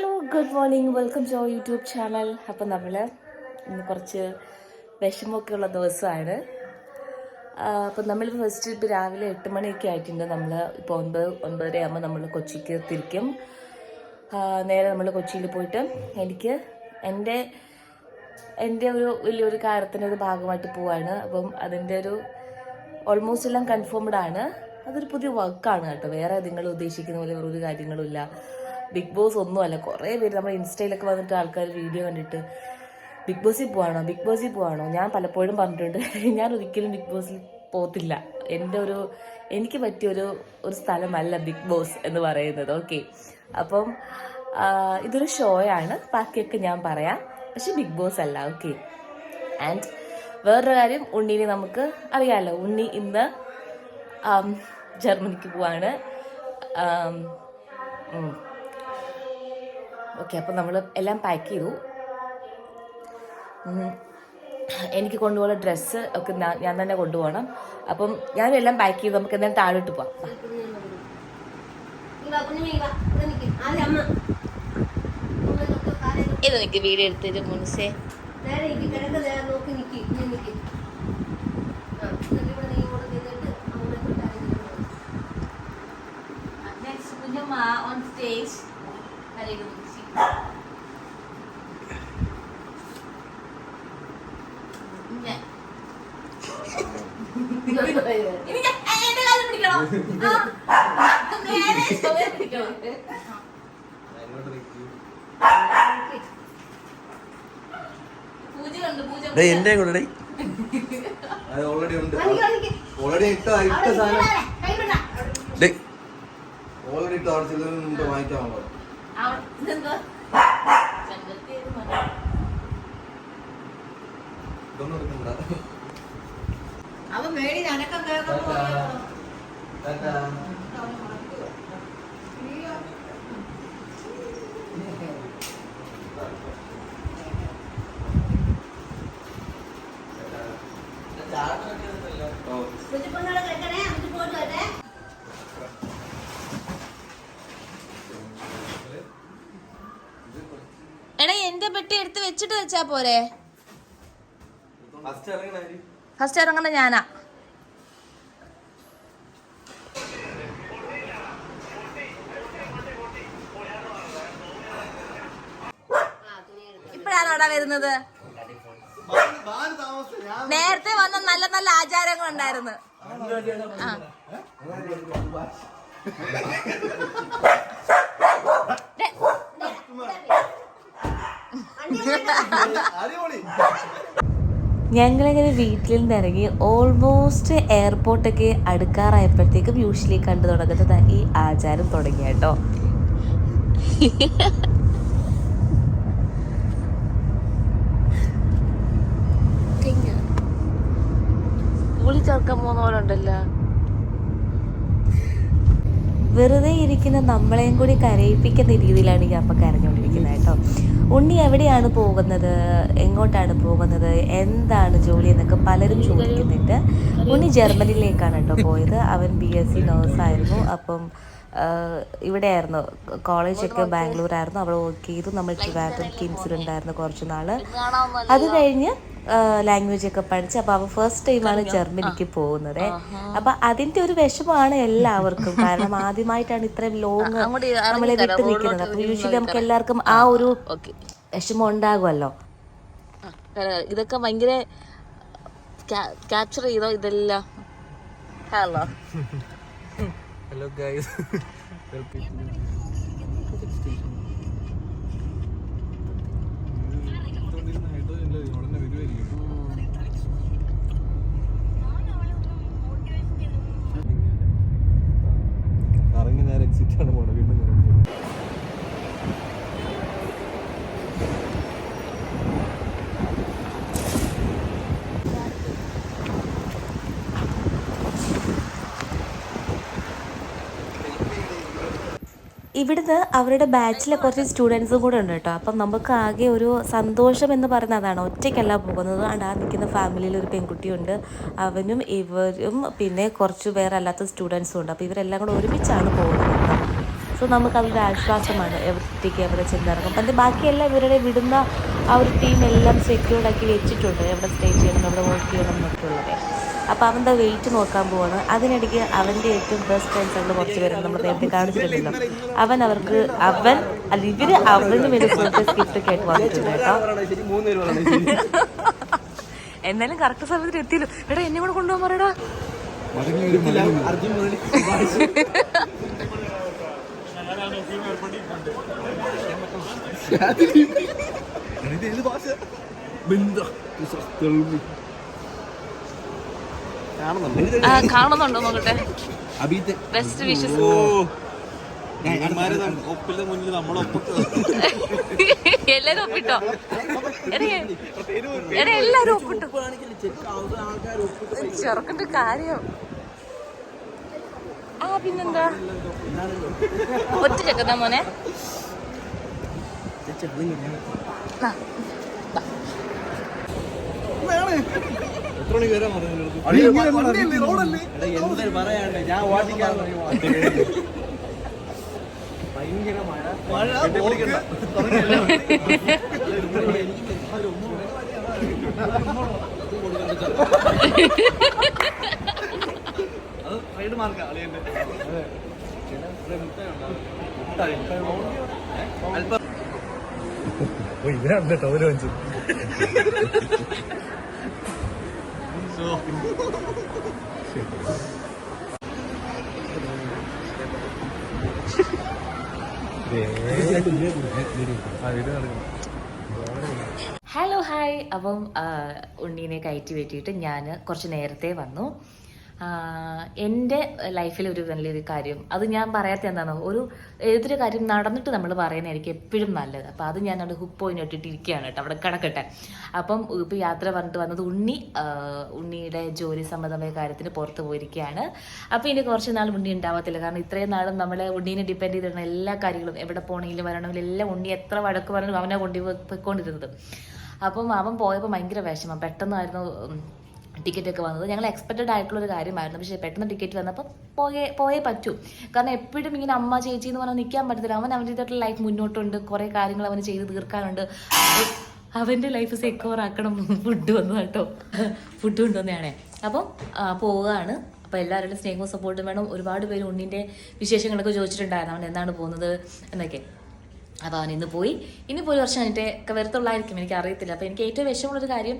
Hello good morning welcome to YouTube channel അപ്പം നമ്മൾ ഇന്ന് കുറച്ച് വിഷമമൊക്കെ ഉള്ള ദിവസമാണ് അപ്പം നമ്മൾ ഫസ്റ്റ് ഇപ്പോൾ രാവിലെ എട്ട് മണിയൊക്കെ ആയിട്ടുണ്ട്. നമ്മൾ ഇപ്പോൾ ഒൻപത് ഒൻപതര ആകുമ്പോൾ നമ്മൾ കൊച്ചിക്ക് തിരിക്കും. നേരെ നമ്മൾ കൊച്ചിയിൽ പോയിട്ട് എനിക്ക് എന്റെ എന്റെ ഒരു വലിയൊരു കാര്യത്തിന്റെ ഒരു ഭാഗമായിട്ട് പോവാണ്. അപ്പം അതിന്റെ ഒരു ഓൾമോസ്റ്റ് എല്ലാം കൺഫേംഡ് ആണ്. അതൊരു പുതിയ വർക്കാണ് കേട്ടോ. വേറെ നിങ്ങൾ ഉദ്ദേശിക്കുന്ന പോലെ ഒരു കാര്യങ്ങളും ഇല്ല. ബിഗ് ബോസ് ഒന്നുമല്ല. കുറേ പേര് നമ്മുടെ ഇൻസ്റ്റയിലൊക്കെ വന്നിട്ട് ആൾക്കാർ വീഡിയോ കണ്ടിട്ട് ബിഗ് ബോസിൽ പോവാണോ? ബിഗ് ബോസിൽ പോവാണോ? ഞാൻ പലപ്പോഴും പറഞ്ഞിട്ടുണ്ട്. ഞാൻ ഒരിക്കലും ബിഗ് ബോസിൽ പോകത്തില്ല. എന്റെ ഒരു എനിക്ക് പറ്റിയൊരു ഒരു സ്ഥലമല്ല ബിഗ് ബോസ് എന്ന് പറയുന്നത്. ഓക്കെ അപ്പം ഇതൊരു ഷോയാണ് ബാക്കിയൊക്കെ ഞാൻ പറയാം. പക്ഷെ ബിഗ് ബോസ് അല്ല. ഓക്കെ ആൻഡ് വേറൊരു കാര്യം ഉണ്ണിനെ നമുക്ക് അറിയാമല്ലോ ഉണ്ണി ഇന്ന് ജർമ്മനിക്ക് പോവാണ്. ഓക്കെ അപ്പം നമ്മൾ എല്ലാം പാക്ക് ചെയ്തു. എനിക്ക് കൊണ്ടുപോകുന്ന ഡ്രസ്സ് ഒക്കെ ഞാൻ തന്നെ കൊണ്ടുപോകണം അപ്പം ഞാനും എല്ലാം പാക്ക് ചെയ്ത് നമുക്ക് എന്തായാലും താഴോട്ട് പോവാം. ഇത് എനിക്ക് വീഡിയോ എടുത്തിട്ട് മുൻസേ നോക്കി നിക്ക്, നിക്ക്. on stage. കരയിൽ എന്റെ കൂടെ ഓൾറെഡി ഉണ്ട്. ഓൾറെഡി ഇട്ട സാധനം വാങ്ങിക്കാൻ ഓൾറെഡി ഇട്ട അവിടെ ചിലത് മുമ്പ് വാങ്ങിക്കാമല്ലോ അവ- ഇതെന്താ? ചെമ്പരത്തി ഏത് മരം? ഇതൊന്നും എടുക്കണ്ട അവൻ മേടി അനക്കം കേൾക്കുമ്പോ ടാറ്റാ. ഓ കുഞ്ഞിപ്പൊന്നോട് കേൾക്കണേ എന്നിട്ട് പോയിട്ട് വരട്ടെ പെട്ടി എടുത്ത് വെച്ചിട്ട് വെച്ചാ പോരെ? ഫസ്റ്റ് ഇറങ്ങണ ഞാനാ. ഇപ്പഴാണോടാ വരുന്നത്? നേരത്തെ വന്ന നല്ല നല്ല ആചാരങ്ങൾ ഉണ്ടായിരുന്നു ആ ഞങ്ങളിങ്ങനെ വീട്ടിൽ നിന്ന് ഇറങ്ങി ഓൾമോസ്റ്റ് എയർപോർട്ടൊക്കെ അടുക്കാറായപ്പോഴത്തേക്കും യൂഷ്വലി കണ്ടു തുടങ്ങുന്നത് ഈ ആചാരം തുടങ്ങി കേട്ടോ. പുളി ചേർക്കാൻ പോകുന്നവരുണ്ടല്ലോ വെറുതെ ഇരിക്കുന്ന നമ്മളെയും കൂടി കരയിപ്പിക്കുന്ന രീതിയിലാണ് ഈ അപ്പം കരഞ്ഞുകൊണ്ടിരിക്കുന്നത് കേട്ടോ. ഉണ്ണി എവിടെയാണ് പോകുന്നത്? എങ്ങോട്ടാണ് പോകുന്നത്? എന്താണ് ജോലി എന്നൊക്കെ പലരും ചോദിക്കുന്നുണ്ട്. ഉണ്ണി ജർമ്മനിയിലേക്കാണ് കേട്ടോ പോയത്. അവൻ ബി എസ് സി നേഴ്സായിരുന്നു അപ്പം ഇവിടെ ഇവിടെയായിരുന്നു. കോളേജൊക്കെ ബാംഗ്ലൂർ ആയിരുന്നു അവിടെ വർക്ക് ചെയ്തു. നമ്മൾ ട്രിവാൻഡ്രം കിംസിലുണ്ടായിരുന്നു കുറച്ച് നാൾ അത് കഴിഞ്ഞ് ലാംഗ്വേജ് ഒക്കെ പഠിച്ച് അപ്പൊ അവ ഫസ്റ്റ് ടൈമാണ് ജർമ്മനിക്ക് പോകുന്നത്. അപ്പൊ അതിന്റെ ഒരു വിഷമമാണ് എല്ലാവർക്കും. കാരണം ആദ്യമായിട്ടാണ് ഇത്രയും ലോങ് നമ്മളെ വിട്ടു നിൽക്കുന്നത്. അപ്പൊ യൂഷ്വലി നമുക്ക് എല്ലാവർക്കും ആ ഒരു വിഷമം ഉണ്ടാകുമല്ലോ. ഇതൊക്കെ ഭയങ്കര ക്യാപ്ചർ ചെയ്തോ ഇതെല്ലാം? ഹലോ ഹലോ ഗൈസ് ഇറങ്ങി നേരെ എക്സിറ്റ് ആണ് പോണത് വീണ്ടും കയറി. ഇവിടുന്ന് അവരുടെ ബാച്ചിലെ കുറച്ച് സ്റ്റുഡൻസും കൂടെ ഉണ്ട് കേട്ടോ. അപ്പം നമുക്ക് ആകെ ഒരു സന്തോഷം എന്ന് പറയുന്നത് അതാണ്. ഒറ്റയ്ക്കല്ല പോകുന്നത്. അണ്ട് ആ നിൽക്കുന്ന ഫാമിലിയിൽ ഒരു പെൺകുട്ടിയുണ്ട്. അവനും ഇവരും പിന്നെ കുറച്ച് വേറെ അല്ലാത്ത സ്റ്റുഡൻസും ഉണ്ട്. അപ്പോൾ ഇവരെല്ലാം കൂടെ ഒരുമിച്ചാണ് പോകുന്നത് സോ നമുക്കതൊരു ആശ്വാസമാണ്. എവിടത്തേക്ക് എവിടെ ചെന്നിറങ്ങും. അപ്പം ബാക്കിയെല്ലാം ഇവരുടെ വിടുന്ന ആ ഒരു ടീം എല്ലാം സെക്യൂർഡ് ആക്കി വെച്ചിട്ടുണ്ട്. എവിടെ സ്റ്റേ ചെയ്യണം എവിടെ വർക്ക് ചെയ്യണം എന്നൊക്കെ ഉള്ളത്. അപ്പോൾ അവന്റെ വെയിറ്റ് നോക്കാൻ പോവാണ്. അതിനിടയ്ക്ക് അവന്റെ ഏറ്റവും ബെസ്റ്റ് ഫ്രണ്ട്സ് ആണ് കുറച്ച് പേരുണ്ട് നമ്മൾ നേരത്തെ കാണിച്ചിട്ടുണ്ടല്ലോ. അവൻ അവർക്ക് അവൻ അല്ല ഇവർ അവന് വേണ്ടി ഗിഫ്റ്റ് ഒക്കെ ആയിട്ട് വന്നിട്ടുണ്ട് കേട്ടോ. എന്നാലും കറക്റ്റ് സമയത്തിന് എത്തിയല്ലോ. എടാ എന്നെ കൂടെ കൊണ്ടുപോകാൻ പറയടാ. ഭാഷ ബിന്ദ കാണുന്നുണ്ട്. നോക്കട്ടെ ബെസ്റ്റ് വിഷസ് എല്ലാരും ഒപ്പിട്ടോ? എടേ എടേ എല്ലാരും ഒപ്പിട്ടോ? ചെറുക്കന്റെ കാര്യം. ആ പിന്നെന്താ? ഒറ്റ ചെക്കത്താ മോനെ? ആ, എത്ര മണിക്ക് വരാൻ പറഞ്ഞു പറയാണ്ട് ഞാൻ ഓട്ടിക്കാൻ ഭയങ്കര മഴ. മഴ അത് ട്രേഡ് മാർക്കാ അളിയന്റെ അല്പം ഇവരാണ് ടവൽ വാങ്ങിച്ചത് ഹലോ ഹായ് അപ്പം ഉണ്ണീനെ കയറ്റി വെട്ടിയിട്ട് ഞാൻ കുറച്ച് നേരത്തെ വന്നു. എന്റെ ലൈഫിൽ ഒരു നല്ലൊരു കാര്യം. അത് ഞാൻ പറയാത്ത എന്താണോ ഒരു ഏതൊരു കാര്യം നടന്നിട്ട് നമ്മൾ പറയുന്നതായിരിക്കും എപ്പോഴും നല്ലത്. അപ്പോൾ അത് ഞാൻ അവിടെ ഹുക്ക് പോയിന്റ് ഇട്ടിട്ടിരിക്കുകയാണ് കേട്ടോ അവിടെ കിടക്കട്ടെ. അപ്പം ഇപ്പോൾ യാത്ര പറഞ്ഞിട്ട് വന്നത് ഉണ്ണി ഉണ്ണിയുടെ ജോലി സംബന്ധമായ കാര്യത്തിന് പുറത്ത് പോയിരിക്കുകയാണ്. അപ്പോൾ ഇനി കുറച്ച് നാൾ ഉണ്ണി ഉണ്ടാവത്തില്ല. കാരണം ഇത്രയും നാളും നമ്മളെ ഉണ്ണീനെ ഡിപ്പെൻഡ് ചെയ്തിരുന്ന എല്ലാ കാര്യങ്ങളും എവിടെ പോകണമെങ്കിലും വരണമെങ്കിലും എല്ലാം ഉണ്ണി എത്ര വഴക്ക് പറഞ്ഞാലും അവനെ കൊണ്ടുപോയി പോയിക്കൊണ്ടിരുന്നത്. അപ്പം അവൻ പോയപ്പോൾ ഭയങ്കര വിഷമം. പെട്ടെന്നായിരുന്നു ടിക്കറ്റ് ഒക്കെ വന്നത്. ഞങ്ങൾ എക്സ്പെക്റ്റഡ് ആയിട്ടുള്ള ഒരു കാര്യമായിരുന്നു. പക്ഷേ പെട്ടെന്ന് ടിക്കറ്റ് വന്നപ്പോൾ പോയേ പോയേ പറ്റൂ. കാരണം എപ്പോഴും ഇങ്ങനെ അമ്മ ചേച്ചി എന്ന് പറഞ്ഞാൽ നിൽക്കാൻ പറ്റത്തില്ല. അവൻ അവന്റെതായിട്ടുള്ള ലൈഫ് മുന്നോട്ടുണ്ട്. കുറേ കാര്യങ്ങൾ അവന് ചെയ്ത് തീർക്കാനുണ്ട്. അവന്റെ ലൈഫ് സെക്യൂർ ആക്കണം. ഫുഡ് വന്നു കേട്ടോ. ഫുഡ് കൊണ്ടുവന്നതാണേ അപ്പം പോവുകയാണ്. അപ്പോൾ എല്ലാവരുടെയും സ്നേഹവും സപ്പോർട്ടും വേണം. ഒരുപാട് പേര് ഉണ്ണിന്റെ വിശേഷങ്ങളൊക്കെ ചോദിച്ചിട്ടുണ്ടായിരുന്നു. അവൻ എന്നാണ് പോകുന്നത് എന്നൊക്കെ. അപ്പോൾ അവൻ ഇന്ന് പോയി. ഇനി പോയി വർഷം കഴിഞ്ഞിട്ട് ഒക്കെ വരത്തുള്ളായിരിക്കും എനിക്ക് അറിയത്തില്ല അപ്പോൾ എനിക്ക് ഏറ്റവും വിഷമമുള്ളൊരു കാര്യം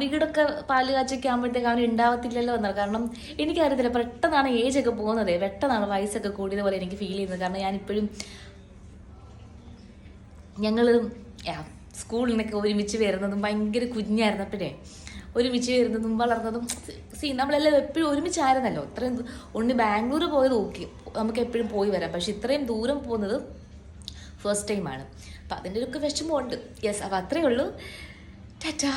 വീടൊക്കെ പാൽ കാച്ചൊക്കെ ആകുമ്പോഴത്തേക്ക് അവൻ ഉണ്ടാവത്തില്ലല്ലോ എന്നാണ്. കാരണം എനിക്കറിയത്തില്ല പെട്ടെന്നാണ് ഏജ് ഒക്കെ പോകുന്നത്. പെട്ടെന്നാണ് വയസ്സൊക്കെ കൂടിയതുപോലെ എനിക്ക് ഫീൽ ചെയ്യുന്നത്. കാരണം ഞാനിപ്പോഴും ഞങ്ങൾ സ്കൂളിൽ നിന്നൊക്കെ ഒരുമിച്ച് വരുന്നതും ഭയങ്കര കുഞ്ഞായിരുന്നപ്പോഴേ ഒരുമിച്ച് വരുന്നതും വളർന്നതും സി നമ്മളെല്ലാം എപ്പോഴും ഒരുമിച്ചായിരുന്നല്ലോ. ഇത്രയും ഒന്ന് ബാംഗ്ലൂർ പോയത് ഓക്കെ നമുക്ക് എപ്പോഴും പോയി വരാം. പക്ഷെ ഇത്രയും ദൂരം പോകുന്നത് ഫസ്റ്റ് ടൈമാണ് അപ്പം അതിന്റെ ഒരു വിഷമമുണ്ട്. യെസ് അപ്പോൾ അത്രയേ ഉള്ളൂ. ടാറ്റാ.